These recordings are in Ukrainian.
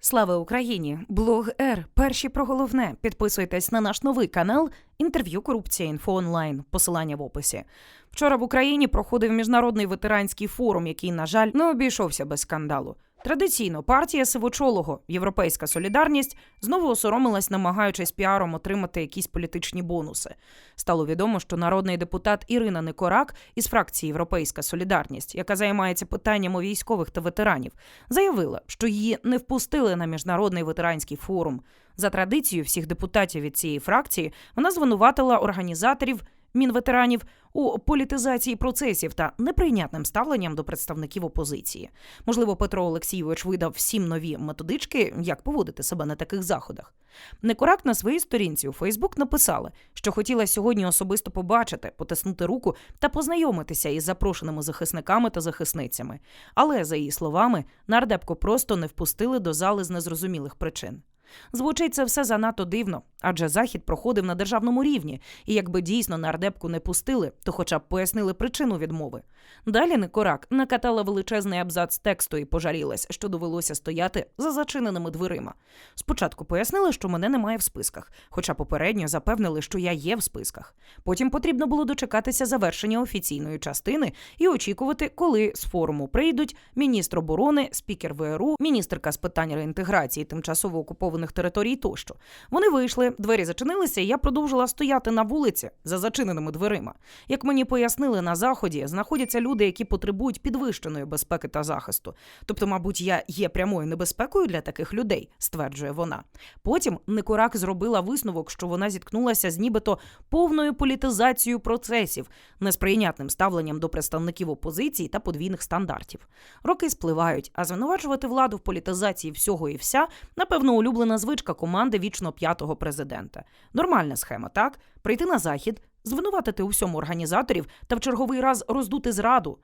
Слава Україні! Блог Р. Перші про головне. Підписуйтесь на наш новий канал Інтерв'ю Корупція Інфо онлайн. Посилання в описі. Вчора в Україні проходив міжнародний ветеранський форум, який, на жаль, не обійшовся без скандалу. Традиційно партія сивочолого Європейська Солідарність знову осоромилась, намагаючись піаром отримати якісь політичні бонуси. Стало відомо, що народний депутат Ірина Никорак із фракції Європейська Солідарність, яка займається питаннями військових та ветеранів, заявила, що її не впустили на міжнародний ветеранський форум. За традицією всіх депутатів від цієї фракції вона звинуватила організаторів. Мінветеранів у політизації процесів та неприйнятним ставленням до представників опозиції. Можливо, Петро Олексійович видав всім нові методички, як поводити себе на таких заходах. Некорак на своїй сторінці у Фейсбук написала, що хотіла сьогодні особисто побачити, потиснути руку та познайомитися із запрошеними захисниками та захисницями. Але, за її словами, нардепку просто не впустили до зали з незрозумілих причин. Звучить це все занадто дивно, адже захід проходив на державному рівні, і якби дійсно нардепку не пустили, то хоча б пояснили причину відмови. Далі Никорак накатала величезний абзац тексту і пожалілась, що довелося стояти за зачиненими дверима. Спочатку пояснили, що мене немає в списках, хоча попередньо запевнили, що я є в списках. Потім потрібно було дочекатися завершення офіційної частини і очікувати, коли з форуму прийдуть міністр оборони, спікер ВРУ, міністерка з питань реінтеграції тимчасово окупованих територій тощо. Вони вийшли, двері зачинилися, і я продовжила стояти на вулиці за зачиненими дверима. Як мені пояснили на заході, знаходяться люди, які потребують підвищеної безпеки та захисту. Тобто, мабуть, я є прямою небезпекою для таких людей, стверджує вона. Потім Никорак зробила висновок, що вона зіткнулася з нібито повною політизацією процесів, несприйнятним ставленням до представників опозиції та подвійних стандартів. Роки спливають, а звинувачувати владу в політизації всього і вся, напевно, улюблена звичка команди вічно п'ятого президента. Нормальна схема, так? Прийти на захід, звинуватити у всьому організаторів та в черговий раз роздути зраду.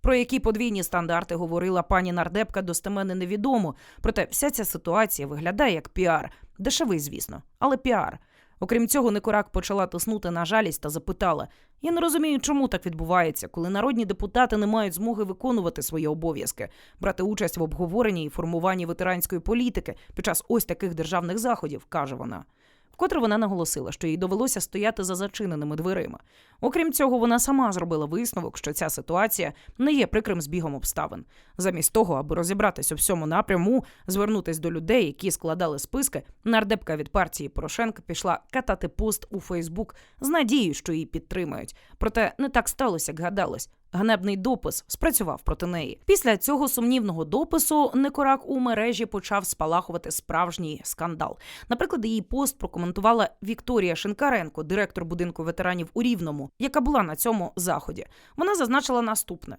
Про які подвійні стандарти говорила пані нардепка, достеменно невідомо. Проте вся ця ситуація виглядає як піар. Дешевий, звісно, але піар. Окрім цього, Никорак почала тиснути на жалість та запитала: Я не розумію, чому так відбувається, коли народні депутати не мають змоги виконувати свої обов'язки, брати участь в обговоренні і формуванні ветеранської політики під час ось таких державних заходів, каже вона. Вкотре вона наголосила, що їй довелося стояти за зачиненими дверима. Окрім цього, вона сама зробила висновок, що ця ситуація не є прикрим збігом обставин. Замість того, аби розібратись у всьому напряму, звернутись до людей, які складали списки, нардепка від партії Порошенка пішла катати пост у Фейсбук з надією, що її підтримають. Проте не так сталося, як гадалось. Ганебний допис спрацював проти неї. Після цього сумнівного допису Некорак у мережі почав спалахувати справжній скандал. Наприклад, її пост прокоментувала Вікторія Шинкаренко, директор будинку ветеранів у Рівному, яка була на цьому заході. Вона зазначила наступне: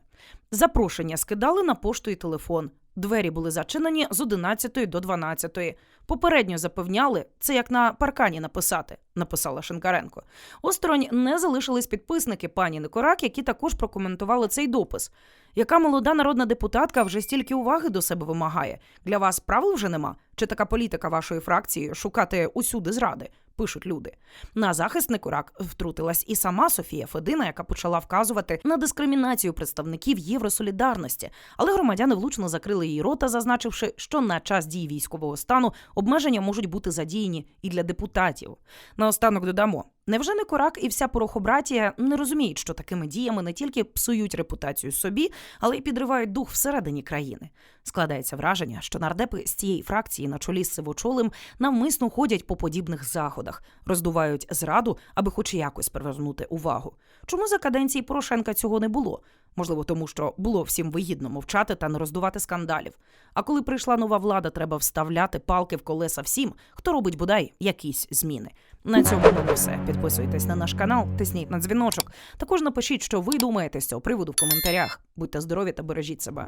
запрошення скидали на пошту і телефон. Двері були зачинені з 11 до 12. Попередньо запевняли, це як на паркані написати, написала Шинкаренко. Осторонь не залишились підписники пані Никорак, які також прокоментували цей допис. Яка молода народна депутатка вже стільки уваги до себе вимагає? Для вас правил вже нема? Чи така політика вашої фракції шукати усюди зради? Пишуть люди. На захист Некурак втрутилась і сама Софія Федина, яка почала вказувати на дискримінацію представників Євросолідарності, але громадяни влучно закрили її рота, зазначивши, що на час дії військового стану обмеження можуть бути задіяні і для депутатів. Наостанок додамо. Невже не корак і вся порохобратія не розуміють, що такими діями не тільки псують репутацію собі, але й підривають дух всередині країни? Складається враження, що нардепи з цієї фракції на чолі з Сивочолим навмисно ходять по подібних заходах, роздувають зраду, аби хоч якось привернути увагу. Чому за каденції Порошенка цього не було? Можливо, тому що було всім вигідно мовчати та не роздувати скандалів. А коли прийшла нова влада, треба вставляти палки в колеса всім, хто робить бодай якісь зміни. На цьому в все. Підписуйтесь на наш канал, тисніть на дзвіночок. Також напишіть, що ви думаєте з цього приводу в коментарях. Будьте здорові та бережіть себе.